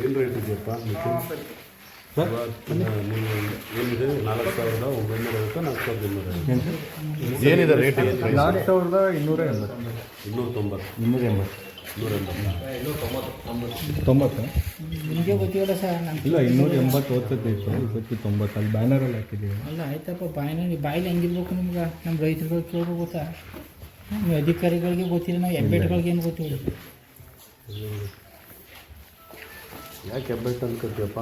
ಏನು ರೇಟ್ ಏನಿದೆ ನಾಲ್ಕು ಸಾವಿರದ ಒಂಬೈನೂರ ಐವತ್ತು ನಾಲ್ಕು ಸಾವಿರದ ಇನ್ನೂರ ಏನಿದೆ ರೇಟ್ ನಾಲ್ಕು ಸಾವಿರದ ಇನ್ನೂರ ಎಂಬತ್ತು. ಇನ್ನೂರ ತೊಂಬತ್ತು ಇನ್ನೂರ ಎಂಬತ್ತು. ಇನ್ನೂರ ಎಂಬತ್ತು ತೊಂಬತ್ತು? ನಿಮಗೆ ಗೊತ್ತಿಲ್ಲ ಸರ್ ಇಲ್ಲ ಇನ್ನೂರ ಎಂಬತ್ತು ಇವತ್ತು ತೊಂಬತ್ತು ಅಲ್ಲಿ ಬ್ಯಾನರಲ್ಲಿ ಹಾಕಿದ್ದೀವಿ. ಅಲ್ಲ ಆಯ್ತಪ್ಪ ಬಾಯಿನ ಬಾಯಲ್ಲಿ ಹೆಂಗಿರ್ಬೇಕು ನಿಮ್ಗೆ? ನಮ್ಮ ರೈತರುಗಳು ಕೇಳ್ಬೇಕು ಗೊತ್ತಾ? ನಮ್ಮ ಅಧಿಕಾರಿಗಳಿಗೆ ಗೊತ್ತಿಲ್ಲ ನಾವು ಹೆಬ್ಬೆಟ್ಗಳಿಗೆ ಏನು ಗೊತ್ತಿಲ್ಲ. ಯಾಕೆ ಹೆಬ್ಬೆಟ್ಟು ಅನ್ಕೋತೀವಪ್ಪ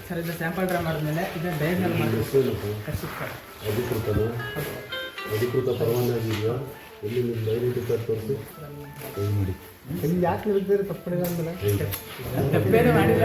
ಸರ್ ಇದು ಸ್ಯಾಂಪಲ್ ಡ್ರಾ ಮಾಡಿದ್ಮೇಲೆ ಇದನ್ನ ಡೈರಿನಲ್ಲಿ ಮಾಡಿ ಅಧಿಕೃತನ ಅಧಿಕೃತ ಪರವಾನಗಿ ಪರವಾಗಿಲ್ಲ ಎಲ್ಲಿ ನೀವು ಡೈರಿ ಕಾರ್ಡ್ ತೋರಿಸಿ? ಕೈ ನೋಡಿ ಯಾಕೆ ಹೇಳಿದ್ದೀರಿ ತಪ್ಪಡಿಲ್ಲ ಅಂದಲ್ಲ ಬೇರೆ ಮಾಡಿಲ್ಲ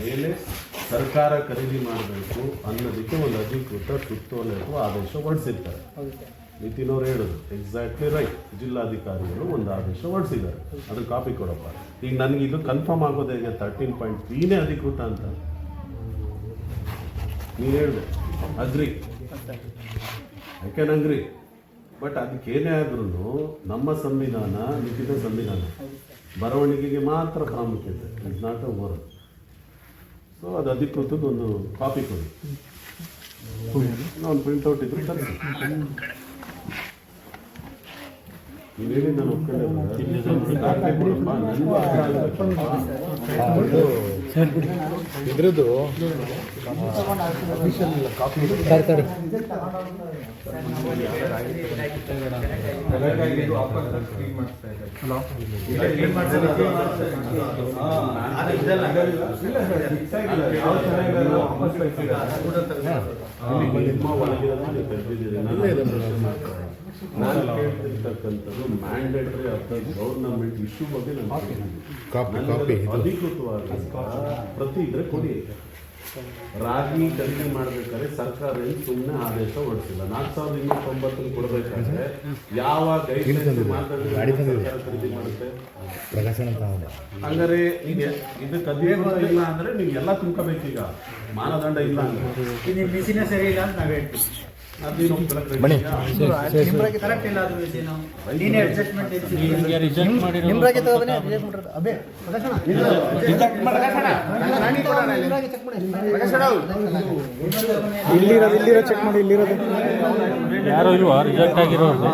ಮೇಲೆ ಸರ್ಕಾರ ಖರೀದಿ ಮಾಡಬೇಕು ಅನ್ನೋದಕ್ಕೆ ಒಂದು ಅಧಿಕೃತ ಸುತ್ತೋಲೆ ಆದೇಶ ಹೊರಡಿಸಿರ್ತಾರೆ. ನಿತಿನ್ ಅವ್ರು ಹೇಳೋದು ಎಕ್ಸಾಕ್ಟ್ಲಿ ರೈಟ್ ಜಿಲ್ಲಾಧಿಕಾರಿಗಳು ಒಂದು ಆದೇಶ ಹೊರಡಿಸಿದ್ದಾರೆ. ಅದ್ರ ಕಾಪಿ ಕೊಡಪ್ಪ. ಈಗ ನನಗೆ ಇದು ಕನ್ಫರ್ಮ್ ಆಗೋದು ಹೇಗೆ? ತರ್ಟೀನ್ ಪಾಯಿಂಟ್ ತ್ರೀನೇ ಅಧಿಕೃತ ಅಂತ. ನೀ ಹೇಳಿದೆ agree I can agree but ಅದಕ್ಕೇನೇ ಆದ್ರೂ ನಮ್ಮ ಸಂವಿಧಾನ ಲಿಖಿತ ಸಂವಿಧಾನ ಬರವಣಿಗೆಗೆ ಮಾತ್ರ ಪ್ರಾಮುಖ್ಯತೆ it's not a or so ಅದು ಅಧಿಕೃತದ ಒಂದು ಕಾಪಿ ಕೊಡಿ. ನಾನು ಪ್ರಿಂಟ್ಔಟ್ ಇದ್ರೆ ತರಿಸಿ ನೀವು ಹೇಳಿ ಇದ್ರದ್ದು ತರಕಾರಿ. ನಾನು ಕೇಳ್ತಿರ್ತಕ್ಕಂಥದ್ದು mandatory of the government issue ಬಗ್ಗೆ ನಾನು. ಕಾಪಿ, ಕಾಪಿ, ಅಧಿಕೃತವಾಗಿ ಪ್ರತಿ ಇದ್ರೆ ಕೊಡಿ ರಾಗಿ ಖರೀದಿ ಮಾಡ್ಬೇಕಾದ್ರೆ ಸರ್ಕಾರ ಏನು ಸುಮ್ಮನೆ ಆದೇಶ ಹೊರಡಿಸಿಲ್ಲ. ನಾಲ್ಕು ಸಾವಿರದ ಇನ್ನೂರ ತೊಂಬತ್ತನ್ನು ಕೊಡಬೇಕಾದ್ರೆ ಯಾವ ಖರೀದಿ ಮಾಡುತ್ತೆ. ಹಂಗಾರೆ ಈಗ ಇದಕ್ಕೆ ಅಧಿಕೃತ ಇಲ್ಲ ಅಂದ್ರೆ ನೀವು ಎಲ್ಲ ತುಂಬ್ಕೋಬೇಕೀಗ ಮಾನದಂಡ ಇಲ್ಲ ಅಂದ್ರೆ. ಸರಿ ಇಲ್ಲ ಅಂತ ನಾವು ಹೇಳ್ತೀವಿ. ಅದೇನು ಬನ್ನಿ. ಇಲ್ಲಿರೋದು ಇಲ್ಲಿರೋ ಚೆಕ್ ಮಾಡಿ ಇಲ್ಲಿರೋದು. ಯಾರೋ ಇಲ್ವಾ? ರಿಜೆಕ್ಟ್ ಆಗಿರೋದು.